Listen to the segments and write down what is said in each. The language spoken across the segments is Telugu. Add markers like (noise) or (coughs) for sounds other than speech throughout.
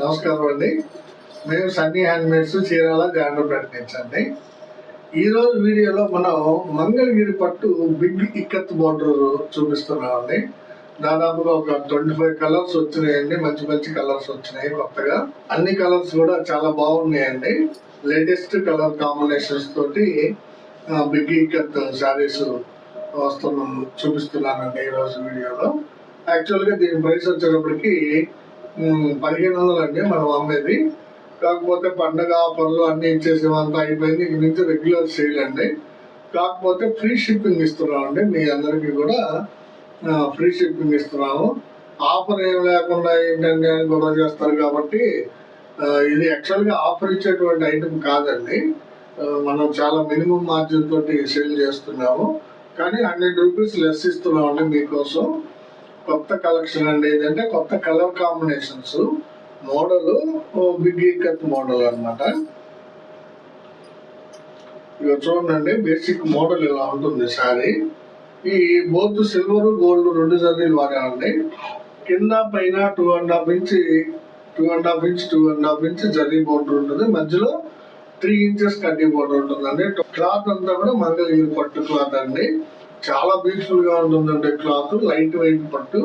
నమస్కారం అండి. మేము సన్నీ హ్యాండ్మేడ్స్ చీరాల జాండ్రపేట నుంచి అండి. ఈరోజు వీడియోలో మనం మంగళగిరి పట్టు బిగ్ ఇక్కత్ బోర్డర్ చూపిస్తున్నామండి దాదాపుగా ఒక ట్వంటీ ఫైవ్ కలర్స్ వచ్చినాయండి. మంచి మంచి కలర్స్ వచ్చినాయి కొత్తగా. అన్ని కలర్స్ కూడా చాలా బాగున్నాయండి. లేటెస్ట్ కలర్ కాంబినేషన్స్ తోటి బిగ్ ఇక్కత్ శారీస్ వస్తున్నాం చూపిస్తున్నానండి ఈరోజు వీడియోలో. యాక్చువల్గా దీని ప్రైస్ వచ్చేటప్పటికి పదిహేను వందలు అండి మనం అమ్మేది. కాకపోతే పండగ ఆఫర్లు అన్ని ఇచ్చేసేవంతా అయిపోయింది. ఇక నుంచి రెగ్యులర్ సేల్ అండి. కాకపోతే ఫ్రీ షిప్పింగ్ ఇస్తున్నామండి. మీ అందరికీ కూడా ఫ్రీ షిప్పింగ్ ఇస్తున్నాము. ఆఫర్ ఏం లేకుండా ఏంటంటే అని గొడవ చేస్తారు కాబట్టి ఇది యాక్చువల్గా ఆఫర్ ఇచ్చేటువంటి ఐటమ్ కాదండి. మనం చాలా మినిమం మార్జిన్ తోటి సేల్ చేస్తున్నాము. కానీ హండ్రెడ్ రూపీస్ లెస్ ఇస్తున్నామండి మీకోసం. కొత్త కలెక్షన్ అండి. ఏంటంటే కొత్త కలర్ కాంబినేషన్స్ మోడల్ బిగ్ కత్ మోడల్ అన్నమాట. ఇక చూడండి బేసిక్ మోడల్ ఇలా ఉంటుంది సారీ ఈ బోత్ సిల్వర్ గోల్డ్ రెండు జరీలు వాడామండి కింద పైన two and half inch two and half inch two and half inch zari border ఉంటుంది. మధ్యలో త్రీ ఇంచెస్ కడ్డీ బోర్డర్ ఉంటుందండి. క్లాత్ అంతా కూడా మంగళగిరి పట్టు క్లాత్ అండి. చాలా బ్యూటిఫుల్గా ఉంటుందండి క్లాత్ లైట్ వెయిట్ పట్టు.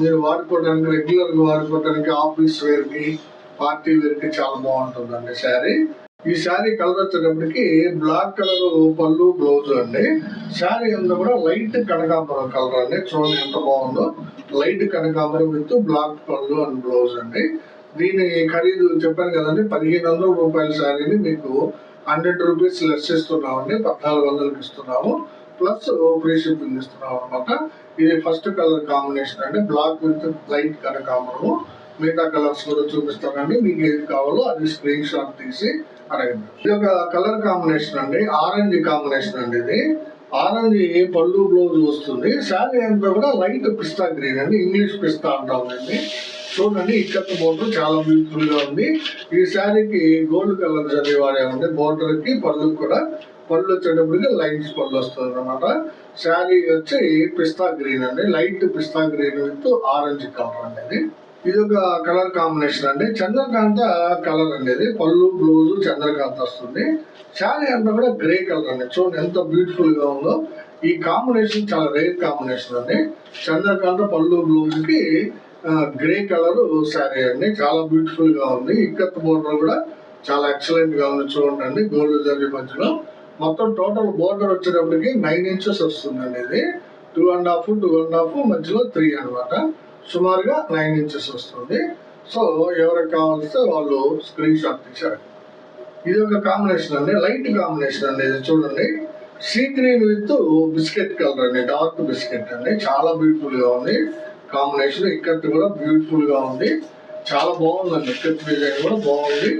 మీరు వాడుకోవడానికి రెగ్యులర్గా వాడుకోవడానికి ఆఫీస్ వేర్కి పార్టీ వేర్కి చాలా బాగుంటుందండి శారీ. ఈ శారీ కలర్ వచ్చేటప్పటికి బ్లాక్ కలర్ పళ్ళు బ్లౌజ్ అండి. శారీ అంతా కూడా లైట్ కనకాంబరం కలర్ అండి. చూడండి ఎంత బాగుందో. లైట్ కనకాంబరం with black pallu and blouse అండి. దీని ఖరీదు చెప్పాను కదండి పదిహేను వందల రూపాయల శారీని మీకు హండ్రెడ్ రూపీస్ లెస్ ఇస్తున్నామండి. పద్నాలుగు వందలకి ఇస్తున్నాము. ప్లస్ ఫ్రీ షిప్పింగ్ ఇస్తున్నాం అనమాట ఇది ఫస్ట్ కలర్ కాంబినేషన్ అండి బ్లాక్ విత్ లైట్ కలర్ కనకాంబరము మిగతా కలర్స్ కూడా చూపిస్తానండి. మీకు ఏది కావాలో అది స్క్రీన్ షాట్ తీసి అడగండి. ఇది ఒక కలర్ కాంబినేషన్ అండి. ఆరెంజ్ కాంబినేషన్ అండి ఇది. ఆరెంజ్ పళ్ళు బ్లౌజ్ వస్తుంది శారీ అంతా కూడా లైట్ పిస్తా గ్రీన్ అండి. ఇంగ్లీష్ పిస్తా అంటామండి చూడండి ఇక్కడ బోర్డర్ చాలా బ్యూటిఫుల్గా ఉంది. ఈ శారీకి గోల్డ్ కలర్ జరీ ఉంది బోర్డర్కి పళ్ళు కూడా పళ్ళు వచ్చేటప్పటికి లైట్ పళ్ళు వస్తుంది అనమాట శారీ వచ్చి పిస్తా గ్రీన్ అండి. Light pista green with orange colour అండి ఇది. ఒక కలర్ కాంబినేషన్ అండి. చంద్రకాంత కలర్ అండి ఇది. పళ్ళు బ్లౌజ్ చంద్రకాంత వస్తుంది. శారీ అంతా కూడా గ్రే కలర్ అండి. చూడండి ఎంత బ్యూటిఫుల్గా ఉందో. ఈ కాంబినేషన్ చాలా రేర్ కాంబినేషన్ అండి. చంద్రకాంత పళ్ళు బ్లౌజ్కి గ్రే కలర్ శారీ అండి. చాలా బ్యూటిఫుల్గా ఉంది. ఇక్కత్ బోర్డర్ కూడా చాలా ఎక్సలెంట్గా ఉంది. చూడండి గోల్డ్ జరీ మధ్యలో. మొత్తం టోటల్ బోర్డర్ వచ్చేటప్పటికి నైన్ ఇంచెస్ వస్తుందండి ఇది two and half two and half మధ్యలో త్రీ అన్నమాట. సుమారుగా నైన్ ఇంచెస్ వస్తుంది. సో ఎవరికి కావాల్స్తే వాళ్ళు స్క్రీన్ షాట్ తీశారు. ఇది ఒక కాంబినేషన్ అండి. లైట్ కాంబినేషన్ అండి ఇది. చూడండి. Sea green with biscuit colour అండి. డార్క్ బిస్కెట్ అండి. చాలా బ్యూటిఫుల్గా ఉంది. కాంబినేషన్ ఇక్కడ కూడా బ్యూటిఫుల్గా ఉంది. చాలా బాగుందండి. ఇక్కత్ డిజైన్ కూడా బాగుంది.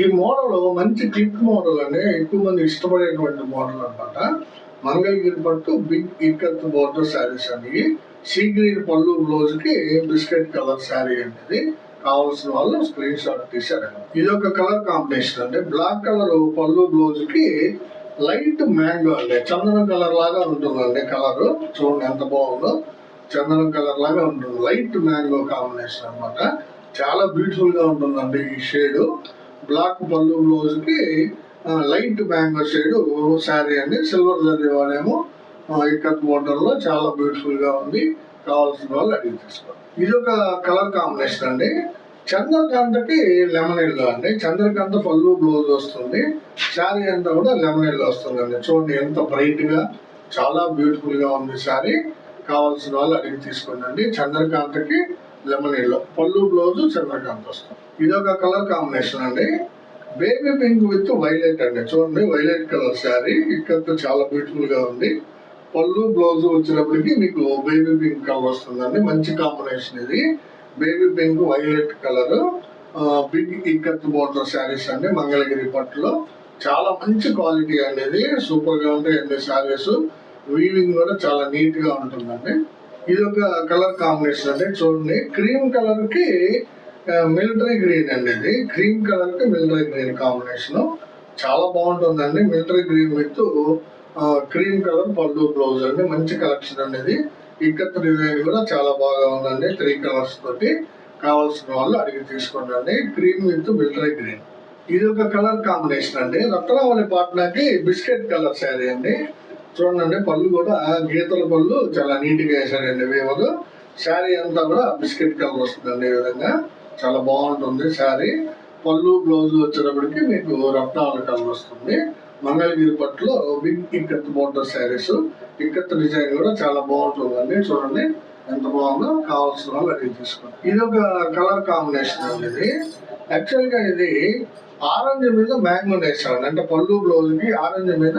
ఈ మోడల్ మంచి క్లిక్ మోడల్ అండి. ఎక్కువ మంది ఇష్టపడేటువంటి మోడల్ అన్నమాట. మంగళగిరి పట్టు బిగ్ ఇక్కత్ బోర్డర్ శారీస్ అండి. సీ గ్రీన్ పళ్ళు బ్లౌజ్కి బిస్కెట్ కలర్ శారీ అనేది కావాల్సిన వాళ్ళు స్క్రీన్ షాట్ తీశారు ఇది ఒక కలర్ కాంబినేషన్ అండి. బ్లాక్ కలర్ పళ్ళు బ్లౌజ్కి లైట్ మ్యాంగో అండి. చందనం కలర్ లాగా ఉంటుందండి కలర్. చూడండి ఎంత బాగుందో. చందనం కలర్ లాగా ఉంటుంది. లైట్ మ్యాంగో కాంబినేషన్ అన్నమాట. చాలా బ్యూటిఫుల్గా ఉంటుందండి ఈ షేడ్ బ్లాక్ పళ్ళు బ్లౌజ్కి లైట్ మ్యాంగో షేడ్ శారీ అండి. సిల్వర్ జరీ వాడేమో ఇక్కత్ బోర్డర్లో చాలా బ్యూటిఫుల్గా ఉంది. కావాల్సిన వాళ్ళు అడిగి తీసుకోండి. ఇది ఒక కలర్ కాంబినేషన్ అండి. చంద్రకాంతకి లెమన్ ఎల్లో అండి. చంద్రకాంత పళ్ళు బ్లౌజ్ వస్తుంది. శారీ అంతా కూడా లెమన్ ఎల్లో వస్తుందండి. చూడండి ఎంత బ్రైట్గా చాలా బ్యూటిఫుల్గా ఉంది శారీ కావాల్సిన వాళ్ళు అడిగి తీసుకోండి అండి. చంద్రకాంతకి లెమన్ ఎల్లో పళ్ళు బ్లౌజ్ చంద్రకాంత్ వస్తుంది ఇది ఒక కలర్ కాంబినేషన్ అండి. బేబీ పింక్ విత్ వైలెట్ అండి. చూడండి వైలెట్ కలర్ శారీ. ఇక్కడ చాలా బ్యూటిఫుల్గా ఉంది. పళ్ళు బ్లౌజ్ వచ్చినప్పటికి మీకు బేబీ పింక్ కలర్ వస్తుందండి. మంచి కాంబినేషన్ ఇది. Baby pink violet colour. Big ikat border saris అండి మంగళగిరి పట్టులో. చాలా మంచి క్వాలిటీ అండి ఇది. సూపర్గా ఉంటాయండి శారీస్. వీవింగ్ కూడా చాలా నీట్గా ఉంటుందండి. ఇది ఒక కలర్ కాంబినేషన్ అండి చూడండి. క్రీమ్ కలర్కి మిలిటరీ గ్రీన్ అండి ఇది. క్రీమ్ కలర్కి మిలిటరీ గ్రీన్ కాంబినేషన్. చాలా బాగుంటుందండి military green with cream colour pallu blouse అండి. మంచి కలెక్షన్ అనేది ఇది. ఇక్కత్ డిజైన్ కూడా చాలా బాగా ఉందండి త్రీ కలర్స్ తోటి. కావాల్సిన వాళ్ళు అడిగి తీసుకోండి క్రీమ్ విత్ మిలిటరీ గ్రీన్. ఇది ఒక కలర్ కాంబినేషన్ అండి. రత్నావళి పాట్నాకి బిస్కెట్ కలర్ శారీ అండి. చూడండి పళ్ళు కూడా గీతల పళ్ళు చాలా నీట్గా వేసాడండి వేవదు శారీ అంతా కూడా బిస్కెట్ కలర్ వస్తుందండి ఈ విధంగా. చాలా బాగుంటుంది శారీ. పళ్ళు బ్లౌజ్ వచ్చేటప్పటికి మీకు రత్నావళి కలర్ వస్తుంది. మంగళగిరి పట్టులో big ikat border saris. Ikat design కూడా చాలా బాగుంటుందండి. చూడండి ఎంత బాగుందో కావాల్సిన వాళ్ళు అడిగి తీసుకోండి. ఇది ఒక కలర్ కాంబినేషన్ అండి ఇది. యాక్చువల్గా ఇది ఆరెంజ్ మీద మ్యాంగో వేసాం అంటే పళ్ళు బ్లౌజ్కి ఆరెంజ్ మీద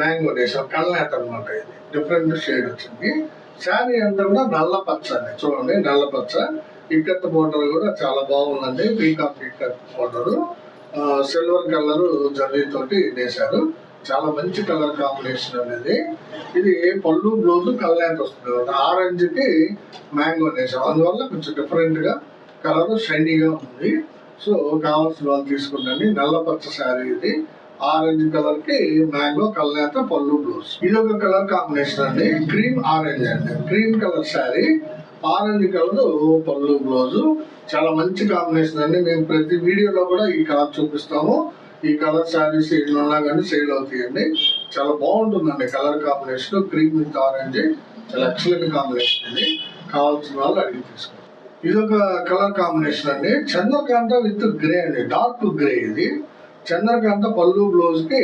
మ్యాంగో వేసాం కళ్ళేత అనమాట ఇది. డిఫరెంట్ షేడ్ వచ్చింది. శారీ అంతా కూడా నల్ల పచ్చ అండి. చూడండి నల్ల పచ్చ. ఇక్కత్ బోర్డర్ కూడా చాలా బాగుందండి. Peacock ikat border silver colour zari తోటి వేశారు. చాలా మంచి కలర్ కాంబినేషన్ అనేది. ఇది పళ్ళు బ్లౌజ్ కల్నేత వస్తుంది ఆరెంజ్కి మ్యాంగో వేసాం అందువల్ల కొంచెం డిఫరెంట్గా కలర్ షైనీగా ఉంది. సో కావాల్సిన వాళ్ళు తీసుకుందండి నల్ల పచ్చ శారీ ఇది. ఆరెంజ్ కలర్కి మ్యాంగో కల్నేత పళ్ళు బ్లౌజ్. ఇది ఒక కలర్ కాంబినేషన్ అండి. క్రీమ్ ఆరెంజ్ అండి. Cream colour sari orange colour pallu blouse. చాలా మంచి కాంబినేషన్ అండి. మేము ప్రతి వీడియోలో కూడా ఈ కలర్ చూపిస్తాము. ఈ కలర్ శారీస్ ఎన్ని ఉన్నా కానీ సేల్ అవుతాయండి. చాలా బాగుంటుందండి colour combination. Cream with orange. చాలా ఎక్సలెంట్ కాంబినేషన్ అండి. కావాల్సిన వాళ్ళు అడిగి తీసుకోండి. ఇది ఒక కలర్ కాంబినేషన్ అండి. చంద్రకాంత విత్ గ్రే అండి. డార్క్ గ్రే ఇది. చంద్రకాంత పళ్ళు బ్లౌజ్కి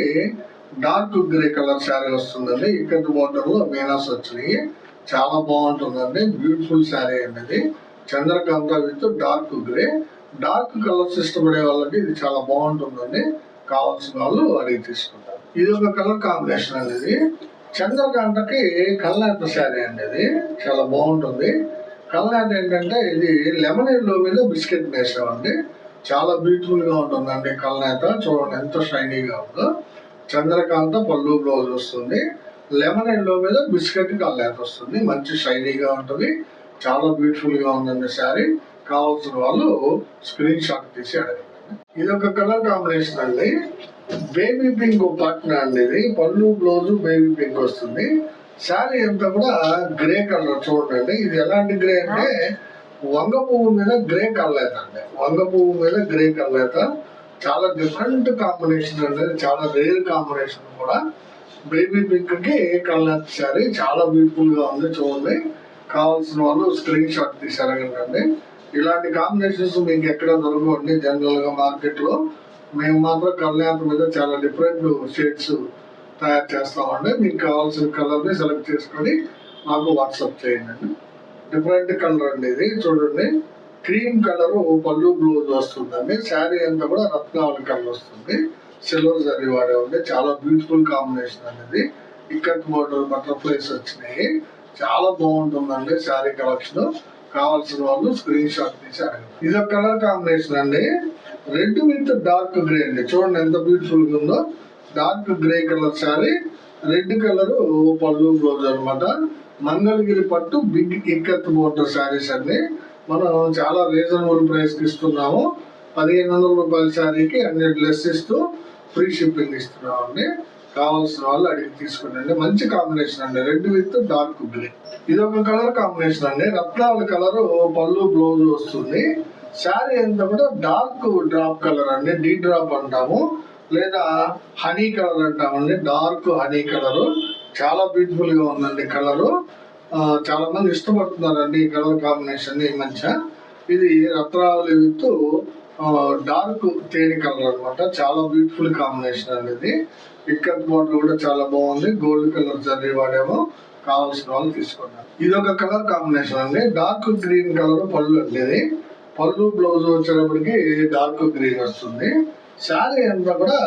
డార్క్ గ్రే కలర్ శారీ వస్తుందండి. ఇక్కడ బోర్డర్లో వచ్చినాయి. చాలా బాగుంటుందండి. బ్యూటిఫుల్ శారీ అండి. ఇది Chandrakanta with dark grey. Dark colours ఇష్టపడే వాళ్ళకి ఇది చాలా బాగుంటుందండి. కావాల్సిన వాళ్ళు అడిగి తీసుకుంటారు. ఇది ఒక కలర్ కాంబినేషన్ అనేది చంద్రకాంతకి కల్లాత శారీ అండి ఇది. చాలా బాగుంటుంది. కల్లాత ఏంటంటే ఇది లెమన్ ఎల్లో మీద బిస్కెట్ వేసామండి. చాలా బ్యూటిఫుల్గా ఉంటుందండి కళ్ళనేత. చూడండి ఎంత షైనీగా ఉందో. చంద్రకాంత పళ్ళు బ్లౌజ్ వస్తుంది. లెమన్ ఎల్లో మీద బిస్కెట్ కళ్ళనేత వస్తుంది. మంచి షైనీగా ఉంటుంది. చాలా బ్యూటిఫుల్గా ఉందండి శారీ కావాల్సిన వాళ్ళు స్క్రీన్ షాట్ తీసి అడగండి. ఇది ఒక కలర్ కాంబినేషన్ అండి. బేబీ పింక్ పట్న అండి ఇది. పళ్ళు బ్లౌజ్ బేబీ పింక్ వస్తుంది. శారీ అంతా కూడా గ్రే కలర్ చూడండి. ఇది ఎలాంటి గ్రే అంటే వంగ పువ్వు మీద గ్రే కలర్ అండి వంగ పువ్వు మీద గ్రే కలర్ చాలా డిఫరెంట్ కాంబినేషన్ అండి. చాలా రేర్ కాంబినేషన్ కూడా. బేబీ పింక్కి కలర్ శారీ చాలా బ్యూటిఫుల్గా ఉంది చూడండి. కావాల్సిన వాళ్ళు స్క్రీన్ షాట్ తీసారండి ఇలాంటి కాంబినేషన్స్ మీకు ఎక్కడ దొరకవండి. జనరల్గా మార్కెట్లో మేము మాత్రం కళ్యాణ మీద చాలా డిఫరెంట్ షేడ్స్ తయారు చేస్తామండి. మీకు కావాల్సిన కలర్ని సెలెక్ట్ చేసుకొని మాకు వాట్సాప్ చేయండి. డిఫరెంట్ కలర్ అండి ఇది. చూడండి. క్రీమ్ కలర్ పళ్ళు బ్లౌజ్ వస్తుందండి. శారీ అంతా కూడా రత్నావళి కలర్ వస్తుంది. సిల్వర్ జరీ వాడే ఉంది చాలా బ్యూటిఫుల్ కాంబినేషన్ అనేది ఇక్కత్ బోర్డర్ బటర్ఫ్లైస్ వచ్చినాయి. చాలా బాగుంటుందండి శారీ కలెక్షన్ కావాల్సిన వాళ్ళు స్క్రీన్ షాట్ తీసి అడగండి. ఇది ఒక కలర్ కాంబినేషన్ అండి. రెడ్ విత్ డార్క్ గ్రే అండి. చూడండి ఎంత బ్యూటిఫుల్గా ఉందో. Dark grey colour sari red colour pallu blouse అన్నమాట. మంగళగిరి పట్టు బిగ్ ఇక్కత్ బోర్డర్ శారీస్ అండి. మనం చాలా రీజనబుల్ ప్రైస్కి ఇస్తున్నాము. పదిహేను వందల రూపాయల శారీకి హండ్రెడ్ లెస్ ఇస్తూ ఫ్రీ షిప్పింగ్ ఇస్తున్నాం అండి కావాల్సిన వాళ్ళు అడిగి తీసుకుని మంచి కాంబినేషన్ అండి. రెడ్ విత్ డార్క్ గ్రే ఇది ఒక కలర్ కాంబినేషన్ అండి. రత్నాల కలర్ పళ్ళు బ్లౌజ్ వస్తుంది. శారీ ఎంత కూడా డార్క్ డ్రాప్ కలర్ అండి. డీ డ్రాప్ అంటాము. లేదా హనీ కలర్ అంటామండి. డార్క్ హనీ కలర్ చాలా బ్యూటిఫుల్గా ఉందండి కలరు. చాలా మంది ఇష్టపడుతున్నారండి ఈ కలర్ కాంబినేషన్ ఈ మధ్య. ఇది రత్నావళి విత్ డార్క్ తేనె కలర్ అన్నమాట. చాలా బ్యూటిఫుల్ కాంబినేషన్ అండి ఇది. ఇక్కత్ బాటిల్ కూడా చాలా బాగుంది. గోల్డ్ కలర్ జరీ వాడేమో కావాల్సిన వాళ్ళు తీసుకున్నారు ఇది ఒక కలర్ కాంబినేషన్ అండి. డార్క్ గ్రీన్ కలర్ పళ్ళు అండి ఇది. పళ్ళు బ్లౌజ్ వచ్చేటప్పటికి డార్క్ గ్రీన్ వస్తుంది. శారీ అంతా కూడా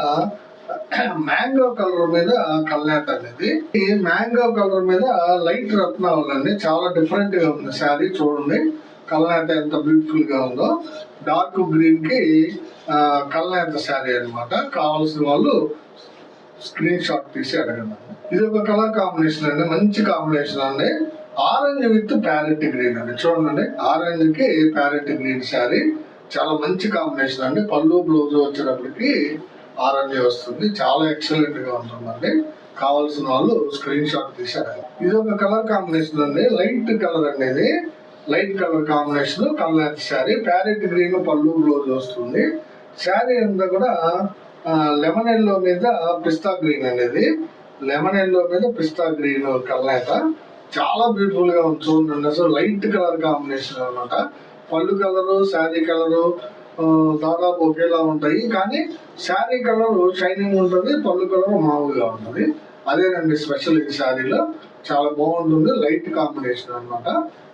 మ్యాంగో కలర్ మీద కల్నాట్ అనేది. ఈ మ్యాంగో కలర్ మీద లైట్ రత్నావళి అండి చాలా డిఫరెంట్గా ఉంది. శారీ చూడండి. కల్నాట ఎంత బ్యూటిఫుల్గా ఉందో. డార్క్ గ్రీన్కి కల్నాట శారీ అన్నమాట. కావాల్సిన వాళ్ళు స్క్రీన్ షాట్ తీసి అడగండి. ఇది ఒక కలర్ కాంబినేషన్ అండి. మంచి కాంబినేషన్ అండి. ఆరెంజ్ విత్ ప్యారెట్ గ్రీన్ అండి. చూడండి. ఆరెంజ్కి ప్యారెట్ గ్రీన్ శారీ. చాలా మంచి కాంబినేషన్ అండి. పళ్ళు బ్లౌజ్ వచ్చేటప్పటికి ఆరెంజ్ వస్తుంది. చాలా ఎక్సలెంట్గా ఉంటుందండి. కావాల్సిన వాళ్ళు స్క్రీన్ షాట్ తీశారు. ఇది ఒక కలర్ కాంబినేషన్ అండి. లైట్ కలర్ అనేది light colour combination colour sari. Parrot green పళ్ళు బ్లౌజ్ వస్తుంది. శారీ అంతా కూడా లెమన్ ఎల్లో మీద పిస్తా గ్రీన్ అనేది. లెమన్ ఎల్లో మీద పిస్తా గ్రీన్ కలనేత. చాలా బ్యూటిఫుల్గా ఉంది. చూడండి. అసలు లైట్ కలర్ కాంబినేషన్ అనమాట పళ్ళు కలరు శారీ కలరు దాదాపు ఒకేలా ఉంటాయి. కానీ శారీ కలర్ షైనింగ్ ఉంటుంది పళ్ళు కలర్ మామూలుగా ఉంటుంది. అదేనండి స్పెషల్ ఈ శారీలో. చాలా బాగుంటుంది లైట్ కాంబినేషన్ అన్నమాట.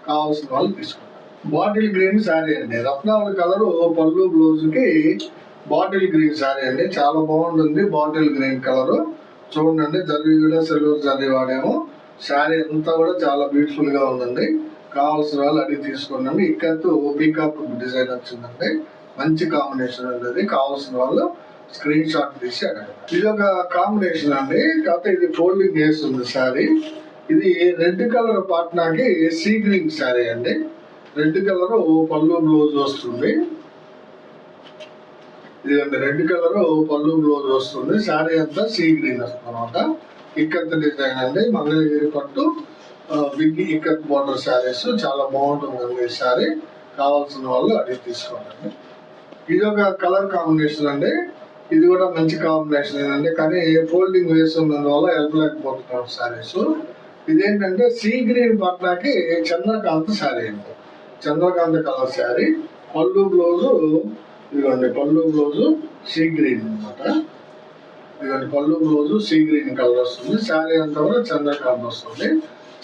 కావాల్సిన వాళ్ళు తీసుకుంటారు. బాటిల్ గ్రీన్ శారీ అండి. రత్నావళి కలరు పళ్ళు బ్లౌజ్కి బాటిల్ గ్రీన్ శారీ అండి. చాలా బాగుంటుంది బాటిల్ గ్రీన్ కలరు. చూడండి జర్రీ కూడా సిల్వర్ జర్రీ వాడాము. శారీ అంతా కూడా చాలా బ్యూటిఫుల్గా ఉందండి. కావాల్సిన వాళ్ళు అడిగి తీసుకోండి. ఇక్కత్తు పీకాక్ డిజైన్ వచ్చిందండి. మంచి కాంబినేషన్ అనేది కావాల్సిన వాళ్ళు స్క్రీన్ షాట్ తీసి అడగండి. ఇది ఒక కాంబినేషన్ అండి. కాకపోతే ఇది ఫోల్డింగ్ వేస్తుంది శారీ ఇది రెడ్ కలర్ పాట్నాకి సీ గ్రీన్ శారీ అండి. రెడ్ కలర్ పళ్ళు బ్లౌజ్ వస్తుంది. ఇదండి రెడ్ కలర్ పళ్ళు బ్లౌజ్ వస్తుంది. శారీ అంతా సీ గ్రీన్ వస్తుంది అనమాట ఇక్కత్ డిజైన్ అండి. మంగళగిరి పట్టు బిగ్ ఇక్కత్ బోర్డర్ శారీస్ చాలా బాగుంటుందండి ఈ శారీ కావాల్సిన వాళ్ళు అడిగి తీసుకోండి. ఇది ఒక కలర్ కాంబినేషన్ అండి. ఇది కూడా మంచి కాంబినేషన్ అండి. కానీ ఫోల్డింగ్ వేస్తున్నందువల్ల వెళ్ళలేకపోతున్నాం శారీస్. ఇదేంటంటే సీ గ్రీన్ పట్నాకి చంద్రకాంత్ శారీ అండి. చంద్రకాంత్ కలర్ శారీ. పళ్ళు బ్లౌజు ఇదిగోండి పళ్ళు బ్లౌజు సీ గ్రీన్ అన్నమాట. ఇదిగోండి పళ్ళు బ్లౌజు సీ గ్రీన్ కలర్ వస్తుంది. శారీ అంతా కూడా చంద్రకాంత్ వస్తుంది.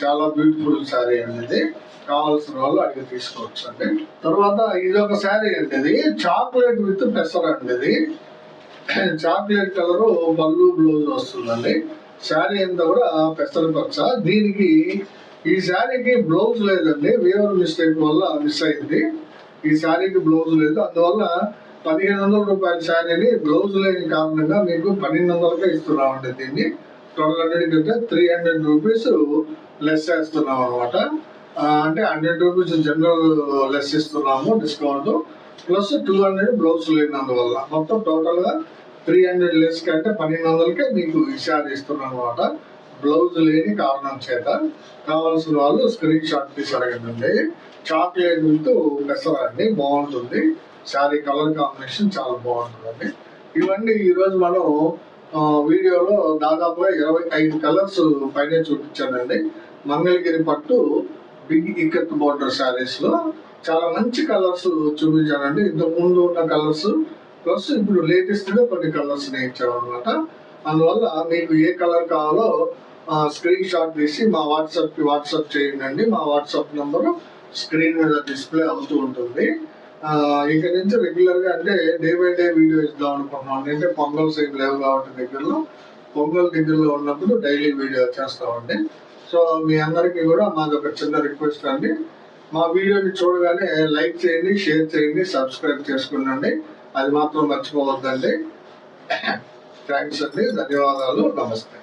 చాలా బ్యూటిఫుల్ శారీ అనేది. కావాల్సిన వాళ్ళు అడిగి తీసుకోవచ్చు అండి. తర్వాత ఇది ఒక శారీ అండి ఇది. చాక్లెట్ విత్ పెసర్ అండి ఇది. చాక్లెట్ కలరు బల్లు బ్లౌజ్ వస్తుందండి. శారీ అంతా కూడా పెసర పచ్చ. దీనికి ఈ శారీకి బ్లౌజ్ లేదండి. వేవర్ మిస్టేక్ వల్ల మిస్ అయింది. ఈ శారీకి బ్లౌజ్ లేదు. అందువల్ల పదిహేను వందల రూపాయల శారీని బ్లౌజ్ లేని కారణంగా మీకు పన్నెండు వందలకే ఇస్తున్నామండి దీన్ని. ట్వెల్వ్ హండ్రెడ్ కంటే త్రీ హండ్రెడ్ రూపీస్ లెస్ చేస్తున్నాం అనమాట అంటే హండ్రెడ్ రూపీస్ జనరల్ లెస్ ఇస్తున్నాము discount plus two hundred blouse లేనందువల్ల. మొత్తం టోటల్గా త్రీ హండ్రెడ్ లెస్ కంటే పన్నెండు వందలకే మీకు ఈ శారీ ఇస్తున్నాం అనమాట బ్లౌజ్ లేని కారణం చేత. కావాల్సిన వాళ్ళు స్క్రీన్ షాట్ తీసి అడగండి. చాక్లెట్ విత్ అండి బాగుంటుంది. శారీ కలర్ కాంబినేషన్ చాలా బాగుంటుందండి. ఇవన్నీ ఈరోజు మనం వీడియోలో దాదాపుగా ఇరవై ఐదు కలర్స్ పైన చూపించానండి. మంగళగిరి పట్టు బిగ్ ఇక్కత్ బోర్డర్ శారీస్లో చాలా మంచి కలర్స్ చూపించానండి ఇంతకు ముందు ఉన్న కలర్స్ ప్లస్ ఇప్పుడు లేటెస్ట్గా కొన్ని కలర్స్ ఇచ్చాం అనమాట అందువల్ల మీకు ఏ కలర్ కావాలో స్క్రీన్ షాట్ తీసి మా వాట్సాప్కి వాట్సాప్ చేయండి. మా వాట్సాప్ నంబర్ స్క్రీన్ మీద డిస్ప్లే అవుతూ ఉంటుంది. ఆ, ఇక నుంచి రెగ్యులర్గా అంటే డే బై డే వీడియో ఇద్దాం అనుకుంటున్నాం. అంటే పొంగల్ సేమ్ లేవు కాబట్టి దగ్గరలో. పొంగల్ దగ్గరలో ఉన్నప్పుడు డైలీ వీడియో చేస్తామండి. సో మీ అందరికీ కూడా మాకు ఒక చిన్న రిక్వెస్ట్ అండి. మా వీడియోని చూడగానే లైక్ చేయండి షేర్ చేయండి సబ్స్క్రైబ్ చేసుకునండి. అది మాత్రం మర్చిపోవద్దండి. (coughs) థ్యాంక్స్ అండి. ధన్యవాదాలు. నమస్తే.